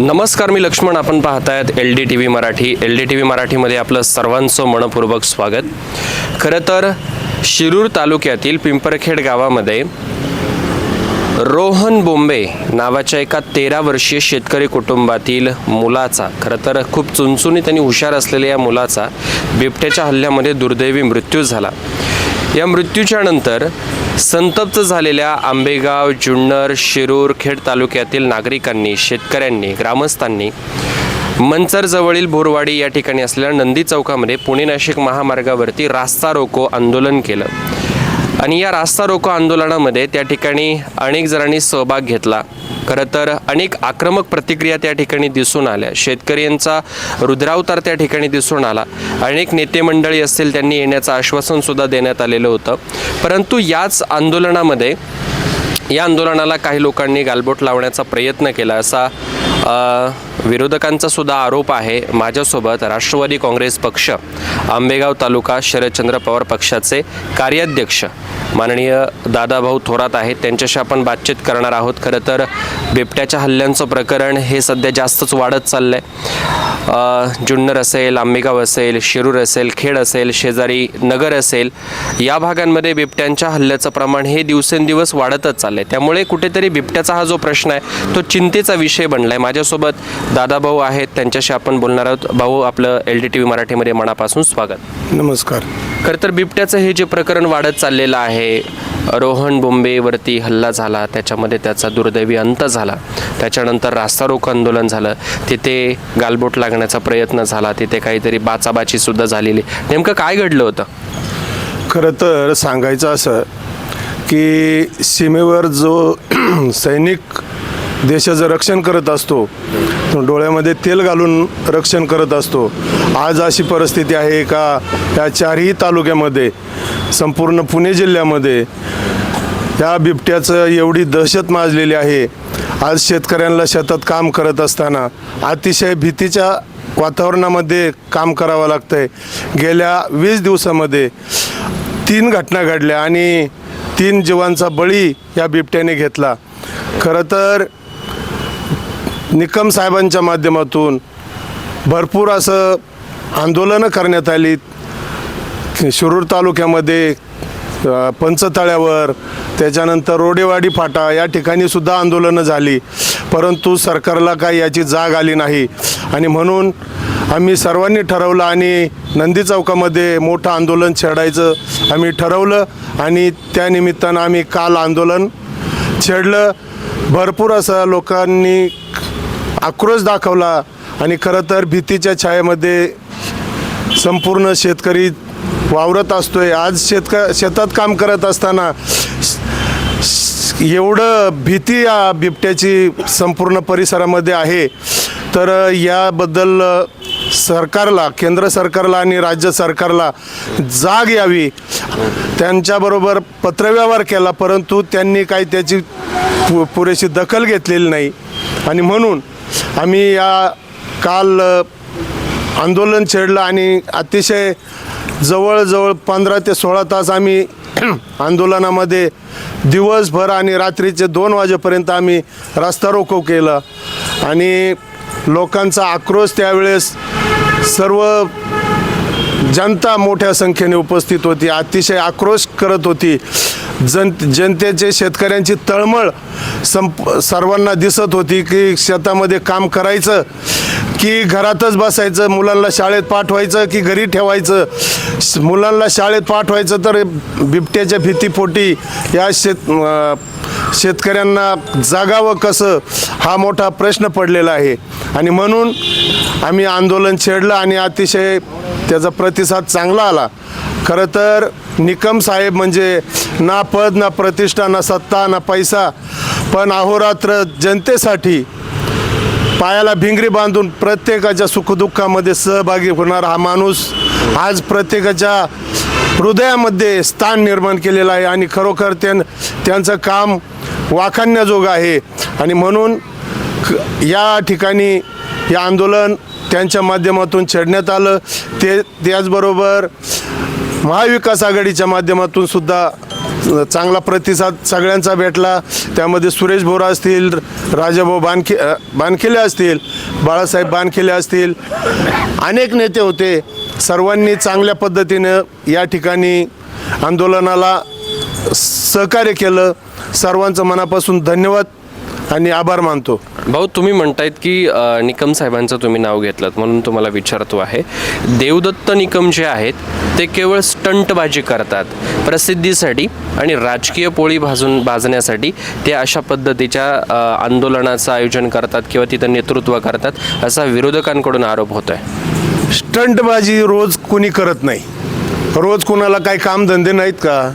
नमस्कार मी लक्ष्मण. आपण पाहतायत L D T V Marathi. L D T V मराठीमध्ये आपलं सर्वांचं मनपूर्वक स्वागत. खरं तर शिरूर तालुक्यातील पिंपरखेड गावामध्ये रोहन बोंबे नावाच्या एका तेरा वर्षीय शेतकरी कुटुंबातील मुलाचा खरं तर खूप चुनचुनीत आणि हुशार असलेल्या या मुलाचा बिबट्याच्या हल्ल्यामध्ये दुर्दैवी मृत्यू झाला. या मृत्यूच्या नंतर संतप्त झालेल्या आंबेगाव जुन्नर शिरूर खेड तालुक्यातील नागरिकांनी शेतकऱ्यांनी ग्रामस्थांनी मंचरजवळील बोरवाडी या ठिकाणी असलेल्या नंदी चौकामध्ये पुणे नाशिक महामार्गावरती रास्ता रोको आंदोलन केलं. आणि या रास्ता रोको आंदोलनामध्ये त्या ठिकाणी अनेक जणांनी सहभाग घेतला. खरं तर अनेक आक्रमक प्रतिक्रिया त्या ठिकाणी दिसून आल्या. शेतकऱ्यांचा रुद्रावतार त्या ठिकाणी दिसून आला. अनेक नेते मंडळी असतील त्यांनी येण्याचं आश्वासनसुद्धा देण्यात आलेलं होतं. परंतु याच आंदोलनामध्ये या आंदोलनाला काही लोकांनी गालबोट लावण्याचा प्रयत्न केला असा विरोधकांचा सुद्धा आरोप आहे. माझ्यासोबत राष्ट्रवादी काँग्रेस पक्ष आंबेगाव तालुका शरदचंद्र पवार पक्षाचे कार्याध्यक्ष माननीय दादाभाऊ थोरात आहेत. त्यांच्याशी आपण बातचीत करणार आहोत. खरं तर बिबट्याच्या हल्ल्यांचं प्रकरण हे सध्या जास्तच वाढत चाललं आहे जुन्नर असेल आंबेगाव असेल शिरूर असेल खेड असेल शेजारी नगर असेल या भागांमध्ये बिबट्यांच्या हल्ल्याचं प्रमाण हे दिवसेंदिवस वाढतच चाललं आहे त्यामुळे कुठेतरी बिबट्याचा हा जो प्रश्न आहे तो चिंतेचा विषय बनला आहे माझ्यासोबत दादाभाऊ आहेत. त्यांच्याशी आपण बोलणार आहोत. भाऊ आपलं एल डी टी व्ही मराठीमध्ये मनापासून स्वागत. नमस्कार. खरं तर बिबट्याचं हे जे प्रकरण वाढत चाललेलं आहे रोहन बोंबेवरती हल्ला झाला त्याच्यामध्ये त्याचा दुर्दैवी अंत झाला. त्याच्यानंतर रास्ता रोको आंदोलन झालं तिथे गालबोट लागण्याचा प्रयत्न झाला तिथे काहीतरी बाचाबाची सुद्धा झालेली. नेमकं काय घडलं होतं? खरं तर सांगायचं असं की सीमेवर जो सैनिक देशाचं रक्षण करत असतो डोळ्यामध्ये तेल घालून रक्षण करत असतो. आज अशी परिस्थिती आहे का? या चारही तालुक्यामध्ये संपूर्ण पुणे जिल्ह्यामध्ये या बिबट्याचं एवढी दहशत माजलेली आहे. आज शेतकऱ्यांना शेतात काम करत असताना अतिशय भीतीच्या वातावरणामध्ये काम करावं लागतं आहे गेल्या वीस दिवसामध्ये तीन घटना घडल्या आणि तीन जीवांचा बळी या बिबट्याने घेतला. खरं तर निकम साहेबांच्या माध्यमातून भरपूर असं आंदोलनं करण्यात आली. शिरूर तालुक्यामध्ये पंचतळ्यावर त्याच्यानंतर रोडेवाडी फाटा या ठिकाणी सुद्धा आंदोलनं झाली. परंतु सरकारला काही याची जाग आली नाही. आणि म्हणून आम्ही सर्वांनी ठरवलं आणि नंदी चौकामध्ये मोठं आंदोलन छेडायचं आम्ही ठरवलं आणि त्यानिमित्तानं आम्ही काल आंदोलन छेडलं. भरपूर असं लोकांनी आक्रोश दाखवला आणि खरं तर भीतीच्या छायेमध्ये संपूर्ण शेतकरी वावरत असतोय. आज शेतक शेतात काम करत असताना एवढं भीती या बिबट्याची संपूर्ण परिसरामध्ये आहे. तर याबद्दल सरकारला केंद्र सरकारला आणि राज्य सरकारला जाग यावी. त्यांच्याबरोबर पत्रव्यवहार केला परंतु त्यांनी काही त्याची पु पुरेशी दखल घेतलेली नाही. आणि म्हणून आम्ही या काल आंदोलन छेडलं आणि अतिशय जवळजवळ पंधरा ते सोळा तास आम्ही आंदोलनामध्ये दिवसभर आणि रात्रीचे दोन वाजेपर्यंत आम्ही रास्ता रोको केलं. आणि लोकांचा आक्रोश त्यावेळेस सर्व जनता मोठ्या संख्येने उपस्थित होती अतिशय आक्रोश करत होती. जन जनतेचे शेतकऱ्यांची तळमळ संप सर्वांना दिसत होती की शेतामध्ये काम करायचं की घरातच बसायचं मुलांना शाळेत पाठवायचं की घरी ठेवायचं. मुलांना शाळेत पाठवायचं तर बिबट्याच्या भीतीपोटी या शेत शेतकऱ्यांना जागावं कसं हा मोठा प्रश्न पडलेला आहे. आणि म्हणून आम्ही आंदोलन छेडलं आणि अतिशय त्याचा प्रतिसाद चांगला आला. खरं तर निकम साहेब म्हणजे ना पद ना प्रतिष्ठा ना सत्ता ना पैसा पण अहोरात्र जनतेसाठी पायाला भिंगरी बांधून प्रत्येकाच्या सुखदुःखामध्ये सहभागी होणारा हा माणूस आज प्रत्येकाच्या हृदयामध्ये स्थान निर्माण केलेलं आहे आणि खरोखर त्यां त्यांचं काम वाखाणण्याजोगं आहे. आणि म्हणून या ठिकाणी हे आंदोलन त्यांच्या माध्यमातून छेडण्यात आलं. ते त्याचबरोबर महाविकास आघाडीच्या माध्यमातून सुद्धा चांगला प्रतिसाद सगळ्यांचा भेटला. त्यामध्ये सुरेश बोरा असतील राजाभाऊ बानखे बानखेले असतील बाळासाहेब बानखेले असतील अनेक नेते होते. सर्वांनी चांगल्या पद्धतीनं या ठिकाणी आंदोलनाला सहकार्य केलं. सर्वांचं मनापासून धन्यवाद. आणि आभार मानतो. भाऊ तुम्ही म्हणतायत की अ, निकम साहेबांचं तुम्ही नाव घेतलं म्हणून तुम्हाला विचारतो आहे. देवदत्त निकम जे आहेत ते केवळ स्टंटबाजी करतात. प्रसिद्धीसाठी आणि राजकीय पोळी भाजून भाजण्यासाठी ते अशा पद्धतीच्या अ, आंदोलनाचं आयोजन करतात किंवा तिथं नेतृत्व करतात असा विरोधकांकडून आरोप होत आहे स्टंटबाजी रोज कोणी करत नाही. रोज कोणाला काही कामधंदे नाहीत का?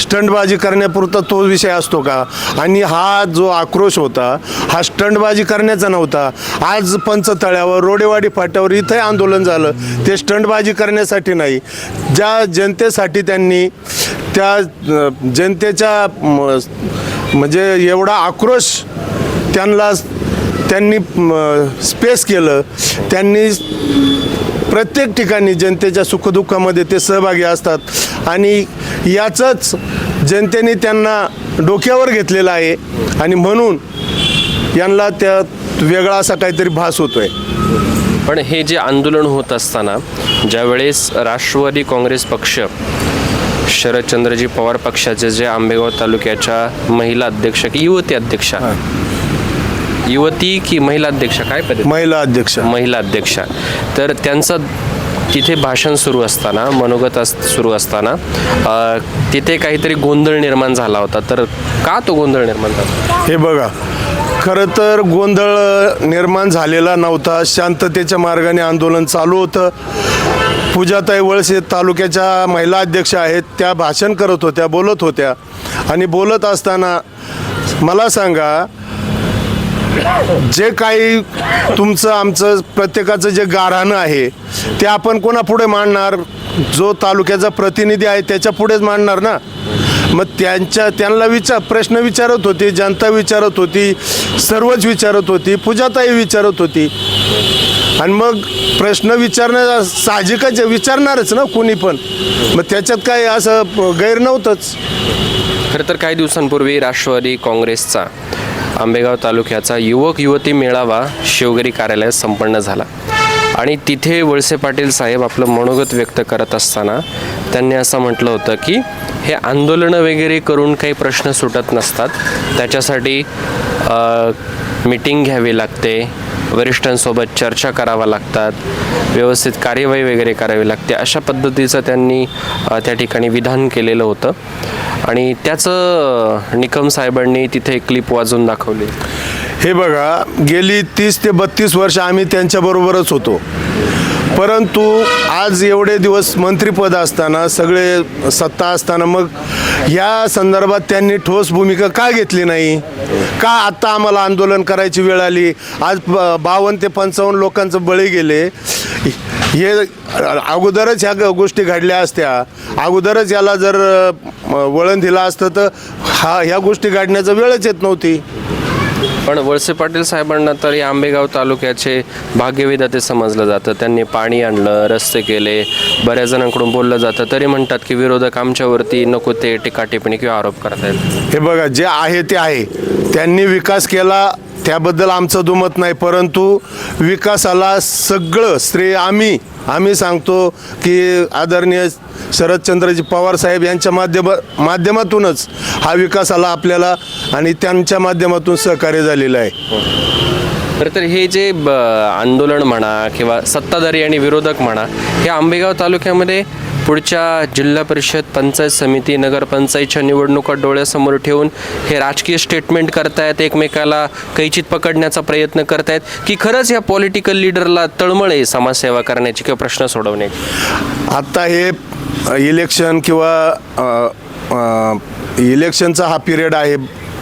स्टंटबाजी करण्यापुरता तो विषय असतो का? आणि हा जो आक्रोश होता हा स्टंटबाजी करण्याचा नव्हता. आज पंचतळ्यावर रोडेवाडी फाट्यावर इथंही आंदोलन झालं. ते स्टंटबाजी करण्यासाठी नाही. ज्या जनतेसाठी त्यांनी त्या जनतेच्या म, म्हणजे एवढा आक्रोश त्यांना त्यांनी स्पेस केलं. त्यांनी प्रत्येक ठिकाणी जनतेच्या सुखदुःखामध्ये ते सहभागी असतात. आणि याचंच जनतेने त्यांना डोक्यावर घेतलेलं आहे. आणि म्हणून यांना त्या वेगळा असा काहीतरी भास होतोय. पण हे जे आंदोलन होत असताना ज्यावेळेस राष्ट्रवादी काँग्रेस पक्ष शरदचंद्रजी पवार पक्षाचे जे आंबेगाव तालुक्याच्या महिला अध्यक्ष की युवती अध्यक्षा? युवती की महिला अध्यक्ष काय पद्धत? महिला अध्यक्ष. महिला अध्यक्षा. तर त्यांचं तिथे भाषण सुरू असताना मनोगत अस सुरू असताना तिथे काहीतरी गोंधळ निर्माण झाला होता. तर का तो गोंधळ निर्माण झाला? हे बघा खरं तर गोंधळ निर्माण झालेला नव्हता. शांततेच्या मार्गाने आंदोलन चालू होतं. पूजाताई वळसे तालुक्याच्या महिला अध्यक्ष आहेत. त्या भाषण करत होत्या बोलत होत्या. आणि बोलत असताना मला सांगा जे काही तुमचं आमचं प्रत्येकाचं जे गाऱ्हाणं आहे ते आपण कोणापुढे मांडणार? जो तालुक्याचा प्रतिनिधी आहे त्याच्या पुढेच मांडणार ना? मग त्यांच्या त्यांना विचार प्रश्न विचारत होती जनता विचारत होती सर्वच विचारत होती पूजाताई विचारत होती. आणि मग प्रश्न विचारणं साहजिकच विचारणारच ना कोणी पण. मग त्याच्यात काय असं गैर नव्हतंच. खरं तर काही दिवसांपूर्वी राष्ट्रवादी काँग्रेसचा आंबेगाव तालुक्याचा युवक युवती मेळावा शिवगिरी कार्यालयात संपन्न झाला. आणि तिथे वळसे पाटील साहेब आपलं मनोगत व्यक्त करत असताना त्यांनी असं म्हटलं होतं की हे आंदोलनं वगैरे करून काही प्रश्न सुटत नसतात. त्याच्यासाठी मीटिंग घ्यावी लागते वरिष्ठांसोबत चर्चा करावा लागतात व्यवस्थित कार्यवाही वगैरे करावी लागते अशा पद्धतीचं त्यांनी त्या ठिकाणी विधान केलेलं होतं. आणि त्याचं निकम साहेबांनी तिथे क्लिप वाजून दाखवली. हे बघा गेली तीस ते बत्तीस वर्ष आम्ही त्यांच्याबरोबरच होतो. परंतु आज एवढे दिवस मंत्रिपद असताना सगळे सत्ता असताना मग या संदर्भात त्यांनी ठोस भूमिका का घेतली नाही? का आत्ता आम्हाला आंदोलन करायची वेळ आली? आज बावन्न ते पंचावन्न लोकांचं बळी गेले. हे अगोदरच ह्या ग- गोष्टी घडल्या असत्या. अगोदरच याला जर वळण दिलं असतं तर हा ह्या गोष्टी घडण्याचा वेळच येत नव्हती. पण वळसे पाटील साहेबांना तर या आंबेगाव तालुक्याचे भाग्यविधाते समजलं जातं. त्यांनी पाणी आणलं रस्ते केले बऱ्याच जणांकडून बोललं जातं. तरी म्हणतात की विरोधक आमच्यावरती नको ते टीका टिप्पणी किंवा आरोप करतायत हे बघा जे आहे ते आहे. त्यांनी विकास केला त्याबद्दल आमचं दुमत नाही. परंतु विकासाला सगळं श्रेय आम्ही आम्ही सांगतो की आदरणीय शरदचंद्रजी पवार साहेब यांच्या माध्यम माध्यमातूनच हा विकासाला आपल्याला आणि त्यांच्या माध्यमातून सहकार्य झालेलं आहे. खरं तर हे जे ब- आंदोलन म्हणा किंवा सत्ताधारी आणि विरोधक म्हणा हे आंबेगाव तालुक्यामध्ये पुढच्या जिल्हा परिषद पंचायत समिती नगरपंचायतच्या निवडणुका डोळ्यासमोर ठेवून हे राजकीय स्टेटमेंट करतायत एकमेकाला कैचित पकडण्याचा प्रयत्न करतायत की खरंच या पॉलिटिकल लिडरला तळमळ आहे समाजसेवा करण्याची किंवा प्रश्न सोडवण्याची? आत्ता हे इलेक्शन किंवा इलेक्शनचा हा पिरियड आहे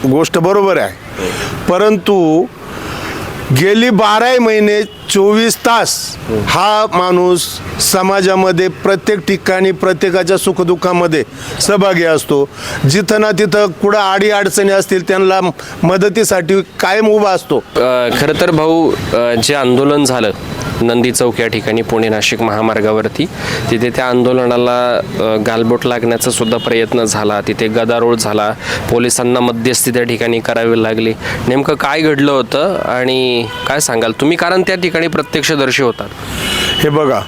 गोष्ट बरोबर आहे. परंतु गेली बाराही महिने चोवीस तास हा. माणूस समाजामध्ये प्रत्येक ठिकाणी प्रत्येकाच्या सुखदुःखामध्ये सहभागी असतो. जिथं ना तिथं कुठं आडी अडचणी असतील त्यांना मदतीसाठी कायम उभा असतो. खरं तर भाऊ जे आंदोलन झालं नंदी चौक या ठिकाणी पुणे नाशिक महामार्गावरती तिथे त्या आंदोलनाला गालबोट लागण्याचा सुद्धा प्रयत्न झाला. तिथे गदारोळ झाला. पोलिसांना मध्यस्थी त्या ठिकाणी करावी लागली. नेमकं काय घडलं होतं आणि काय सांगाल? तुम्ही कारण त्या ठिकाणी ठिकाणी प्रत्यक्षदर्शी होतात. हे बघा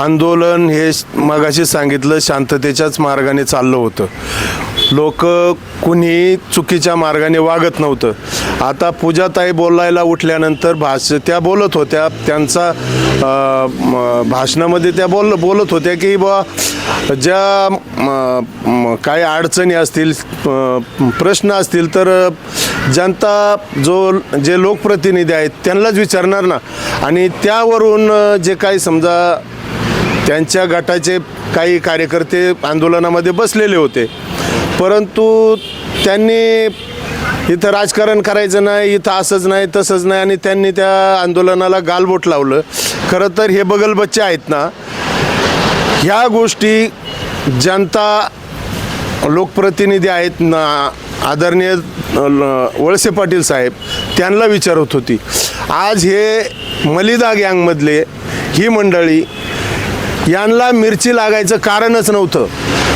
आंदोलन हे मगाशी सांगितलं शांततेच्याच मार्गाने चाललं होतं. लोक कुणी चुकीच्या मार्गाने वागत नव्हतं. आता पूजाताई बोलायला उठल्यानंतर भाष त्या बोलत होत्या त्यांचा भाषणामध्ये त्या बोल बोलत होत्या की बा ज्या काही अडचणी असतील प्रश्न असतील तर जनता जो जे लोकप्रतिनिधी आहेत त्यांनाच विचारणार ना. आणि त्यावरून जे काही समजा त्यांच्या गटाचे काही कार्यकर्ते आंदोलनामध्ये बसलेले होते. परंतु त्यांनी इथं राजकारण करायचं नाही इथं असंच नाही तसंच नाही आणि त्यांनी त्या आंदोलनाला गालबोट लावलं. खरं तर हे बगलबच्चे आहेत ना ह्या गोष्टी जनता लोकप्रतिनिधी आहेत ना आदरणीय वळसे पाटील साहेब त्यांना विचारत होती. आज हे मलिदा गँगमधले ही मंडळी यांना मिरची लागायचं कारणच नव्हतं.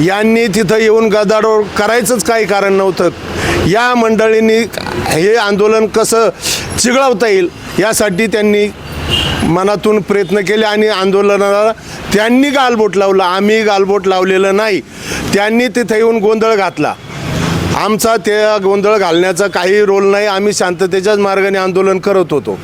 यांनी तिथं येऊन गदारोळ करायचंच काही कारण नव्हतं. या मंडळींनी हे आंदोलन कसं चिघळवता येईल यासाठी त्यांनी मनातून प्रयत्न केले आणि आंदोलनाला त्यांनी गालबोट लावलं. आम्ही गालबोट लावलेलं नाही. त्यांनी तिथे येऊन गोंधळ घातला. आमचा त्या गोंधळ घालण्याचा काही रोल नाही. आम्ही शांततेच्याच मार्गाने आंदोलन करत होतो.